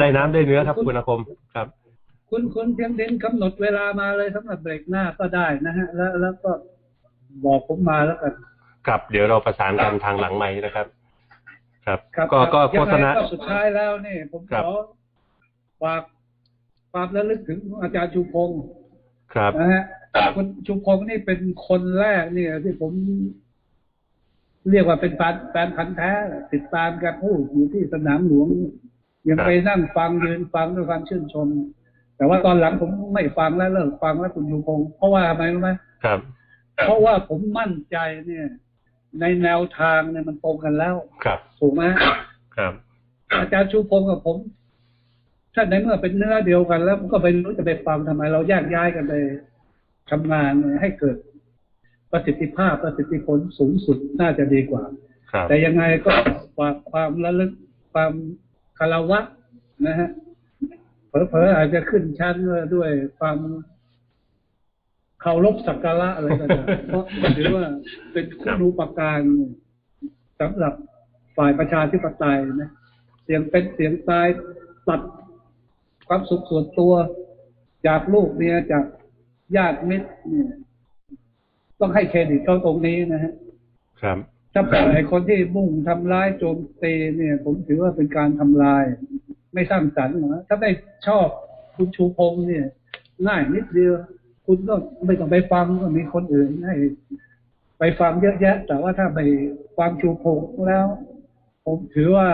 ได้น้ำได้เนื้อครับคุณอาคมครับ คุณคุณเพียงเด่นกำหนดเวลามาเลยสำหรับเบรกหน้าก็ได้นะฮะ แล้วแล้วก็บอกผมมาแล้วกันครับเดี๋ยวเราประสานกันทางหลังไม้นะครับ ครับครับก็ก็ยังโฆษณาไงก็สุดท้ายแล้วนี่ผมครัขบอฝากความระลึกถึงอาจารย์ชูพงศ์ครับนะฮะคุณชูพงศ์นี่เป็นคนแรกเนี่ยที่ผมเรียกว่าเป็นแฟนแฟนพันธ์แท้ ติดตามแกพูดอยู่ที่สนามหลวง ยังครับไปนั่งฟังยืนฟังด้วยความชื่นชม แต่ว่าตอนหลังผมไม่ฟังแล้วเลิกฟังแล้วคุณชูพงศ์เพราะว่าทำไมรู้ไหมครับ เพราะว่าผมมั่นใจเนี่ย ในแนวทางเนี่ยมันตรงกันแล้ว ครับถูกไหมครับ อาจารย์ชูพงศ์กับผมถ้าในเมื่อเป็นเนื้อเดียวกัน แล้วมันก็ไม่รู้จะไปฟังทำไม เราแยกย้ายกันไปทำงานให้เกิดประสิทธิภาพประสิทธิผลสูงสุดน่าจะดีกว่าครับแต่ยังไงก็ฝากความระลึกความ คารวะนะฮะเผลอๆอาจจะขึ้นชั้นด้วยความเคารพสักการะอะไรก็ได้เพราะถือว่าเป็นคุณูปการสำหรับฝ่ายประชาธิปไตยนะเสียงเป็นเสียงตายตัดความสุขส่วนตัวจากลูกเนี่ยจากญาติมิตรเนี่ย ต้องให้เครดิตเขาตรงนี้นะฮะ ครับ ถ้าป็นไอ้คนที่มุ่งทำร้ายโจมตีเนี่ย ผมถือว่าเป็นการทำลาย ไม่สร้างสรรค์นะถ้าไม่ชอบคุณชูพงษ์เนี่ย ง่ายนิดเดียว คุณก็ไม่ต้องไปฟังก็มีคนอื่นให้ไปฟังเยอะแยะ แต่ว่าถ้าไปฟังชูพงษ์แล้ว ผมถือว่า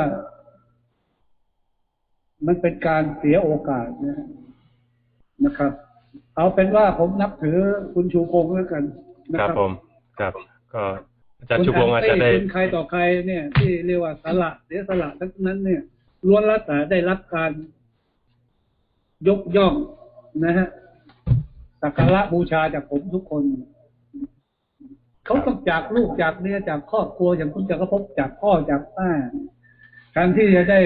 มันเป็นการเสียโอกาสนะนะครับ เอาเป็นว่าผมนับถือคุณชูพงษ์แล้วกันนะครัรับบผมครับก็ อาจารย์ชุพงศ์อาจจะได้คุณใครต่อใครเนี่ย ที่เรียกว่าสละเสียสละทั้งนั้นเนี่ยล้วนแล้วแต่ได้รับการยกย่องนะฮะสักการะบูชาจากผมทุกคน เขาต้องจากลูกจากเมียจากครอบครัวอย่างคุณจักรภพจากพ่อจากแม่การที่จะได้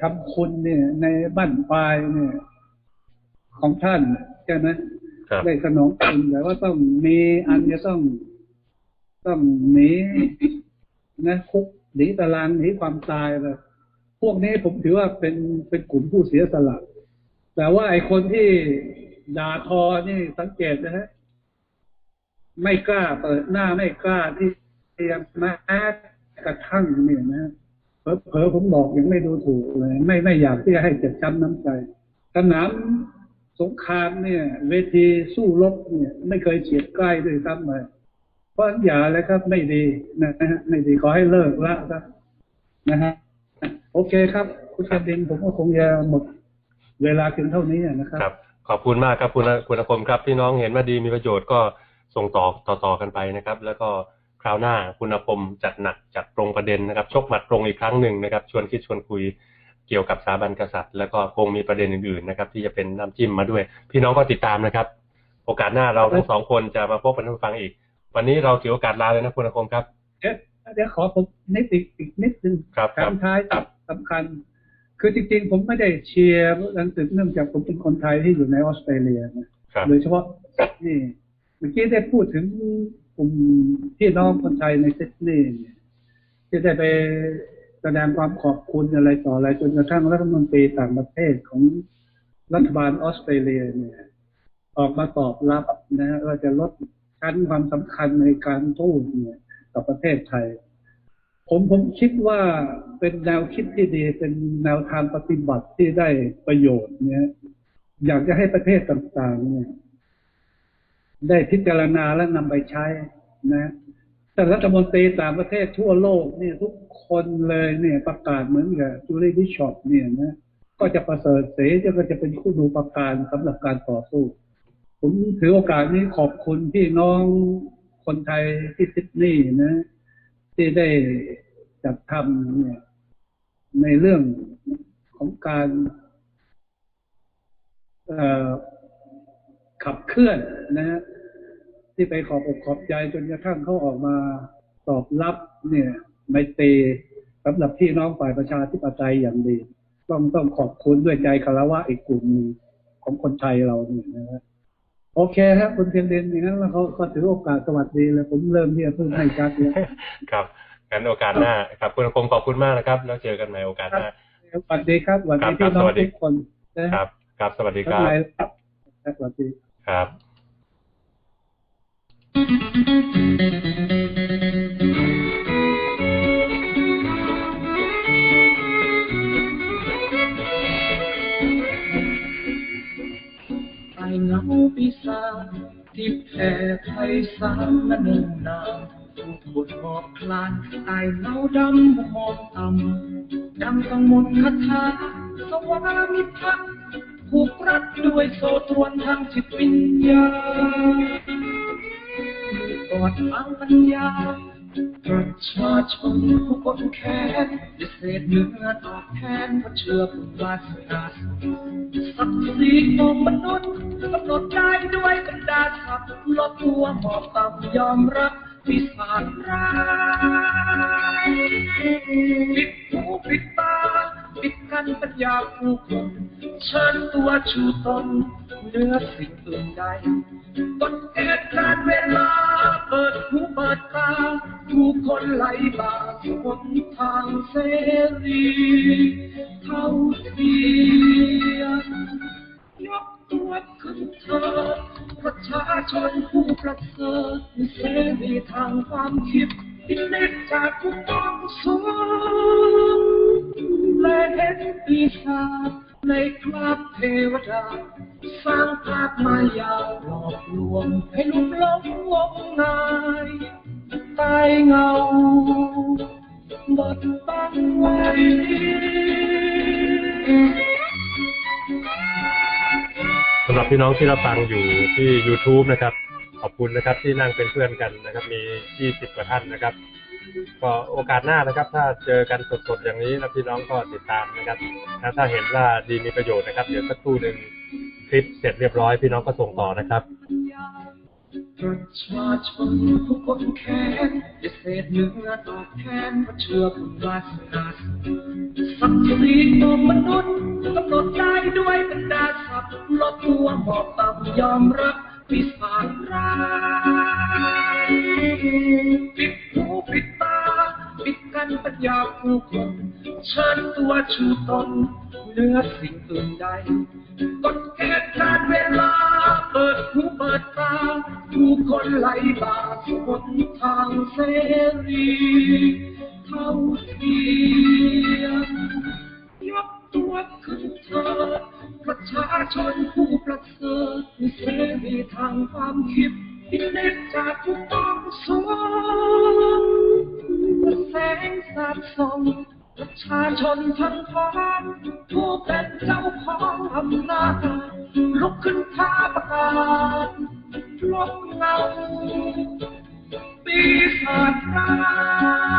ทำคุณเนี่ย ในบ้านปลายเนี่ย ของท่านใช่ไหมครับได้สนองคุณแต่ว่าต้องมีอันจะต้อง ต้องหนีนะคุกหนีตารางหนีความตายเลยพวกนี้ผมถือว่าเป็นเป็นกลุ่มผู้เสียสละแต่ว่าไอ้คนที่ด่าทอนี่สังเกตนะฮะไม่กล้าเปิดหน้าไม่กล้าที่จะมาแอดกระทั่งเนี่ยนะเผลอผมบอกยังไม่ดูถูกเลย ไม่ไม่อยากที่จะให้เจ็บช้ำน้ำใจสนามสงครามเนี่ย เวทีสู้รบเนี่ย ไม่เคยเฉียดใกล้ด้วยซ้ำเลย เพราะอย่าเลยครับไม่ดีนะฮะไม่ดีขอให้เลิกละครับนะฮะโอเคครับ คุณกดินผมก็คงจะหมดเวลาเพียงเท่านี้นะครับครับ ขอบคุณมากครับคุณคุณอาคมครับพี่น้องเห็นว่าดีมีประโยชน์ก็ส่งต่อต่อต่อกันไปนะครับ แล้วก็คราวหน้าคุณอาคมจัดหนักจัดตรงประเด็นนะครับ ชกหมัดตรงอีกครั้งหนึ่งนะครับ ชวนคิดชวนคุยเกี่ยวกับสถาบันกษัตริย์ แล้วก็คงมีประเด็นอื่นๆนะครับ ที่จะเป็นน้ำจิ้มมาด้วย พี่น้องก็ติดตามนะครับ โอกาสหน้าเราทั้งสองคนจะมาพบกันท่านผู้ฟังอีก วันนี้เราถือโอกาสลาเลยนะคุณอาคมครับเดี๋ยวเดี๋ยวขอผมนิดอีกอีกนิดนึงครับครับคำท้ายสำคัญ คือจริงๆ ผมไม่ได้เชียร์หนังสือเนื่องจากผมเป็นคนไทยที่อยู่ในออสเตรเลียนะครับโดยเฉพาะนี่เมื่อกี้ได้พูดถึงกลุ่มพี่น้องคนไทยในซิดนีย์เนี่ยที่ได้ไปแสดงความขอบคุณอะไรต่ออะไรจนกระทั่งรัฐมนตรีต่างประเทศของรัฐบาลออสเตรเลียเนี่ย ออกมาตอบรับนะฮะว่าจะลด ชั้นความสำคัญในการทูตเนี่ยต่อประเทศไทย ผมผมคิดว่าเป็นแนวคิดที่ดี เป็นแนวทางปฏิบัติที่ได้ประโยชน์เนี่ยอยากจะให้ประเทศต่างๆเนี่ยได้พิจารณาและนำไปใช้นะแต่รัฐมนตรีต่างประเทศทั่วโลกเนี่ยทุกคนเลยเนี่ยประกาศเหมือนกับจูเลียบิชอปเนี่ยนะก็จะประเสริฐเสจะก็จะเป็นคู่ดูประการสำหรับการต่อสู้ ผมถือโอกาสนี้ขอบคุณพี่น้องคนไทยที่ซิดนีย์นะ ที่ได้จัดทำเนี่ย ในเรื่องของการขับเคลื่อนนะฮะที่ไปขอบอกขอบใจจนกระทั่งเขาออกมาตอบรับเนี่ยไมตรีสำหรับพี่น้องฝ่ายประชาธิปไตยอย่างดี ต้องต้องขอบคุณด้วยใจคารวะอีกกลุ่มของคนไทยเราเนี่ยนะฮะ โอเคครับคุณเพียงเดนอย่างนั้นแล้วเขาก็ถือโอกาสสวัสดีแล้วผมเริ่มที่จะพูดให้ชัดแล้วครับงั้นโอกาสหน้าครับคุณอาคมขอบคุณมากนะครับ แล้วเจอกันใหม่โอกาสหน้าสวัสดีครับสวัสครัดีบครัพี่บน้อสงวัสดีทุกคนนะครับ ครับสวัสดีคทั้รังบหลายครับสวัสดีครับ เงาปีศาที่แผ่ไพศาลมาเนิ่นนานผู้คนหอบคลานตายเงาดำหอบต่ำดังกังมนคาถาสวามิภักดิ์ผูกรัดด้วยโซตรวนทางจิตวิญญาณกอดทางปัญญา ประชาชนผู้คนแค้นได้เศษเนื้อตอบแทนเพราะเชื่อบุญวาสนาศักดิ์ศรีของมนุษย์กำหนดได้ด้วยบรรดาศักลดตัวหมอบต่ำยอมรับปีศาจร้ายปิดหูปิดตา ปิดกั้นปัญญาผู้คนเชิญตัวชูตนเนื้อสิ่งอื่นใดกฎเหตุการเวลา เปิดหูเปิดตาผู้คนไหลบ่าสู่หนทางเสรีเท่าเทียมยกตัวขึ้นเธอประชาชนผู้ประเสริฐเสรีทางความคิดที่เนตจากผู้ต้องสูง และเห็นปีศาจในคราบเทวดา สร้างภาพมายาหลอกลวงให้ลุ่มหลงงมงายใตายเงาบดบังไว้สำหรับพี่น้องที่เรับฟังอยู่ที่ YouTube นะครับ ขอบคุณนะครับที่นั่งเป็นเพื่อนกันนะครับ มี 20 กว่าท่านนะครับ ก็โอกาสหน้านะครับ ถ้าเจอกันสดๆอย่างนี้แล้วพี่น้องก็ติดตามนะครับแล้วถ้าเห็นว่าดีมีประโยชน์นะครับ เดี๋ยวสักครู่หนึ่งคลิปเสร็จเรียบร้อยพี่น้องก็ส่งต่อนะครับประชาชนผู้คนแค้นจะเศษเนื้อตอบแทนเพราะเชื่อบุญวาสนาศักดิ์ศรีของมนุษย์กำหนดได้ด้วยบรรดาศักดิ์ลดตัวหมอบต่ำยอมรับปีศาร้าย ปิดหูปิดตา ปิดกันปัญญาผู้คนเชิญตัวชูตนเนื้อสิ่งอื่นใดกฎเหตุการเวลา เปิดหูเปิดตาผู้คนไหลบ่าสู่หนทางเสรีเท่าเทียมยกตัวขึ้นเถิดประชาชนผู้ประเสริฐเสรีทางความคิด ที่เน็ตจากทุกต้องสูงแสงสาดส่องประชาชนทั้งฟ้าผู้เป็นเจ้าของอำนาจลุกขึ้นท้าประกาศลบเงาปีศาจร้าย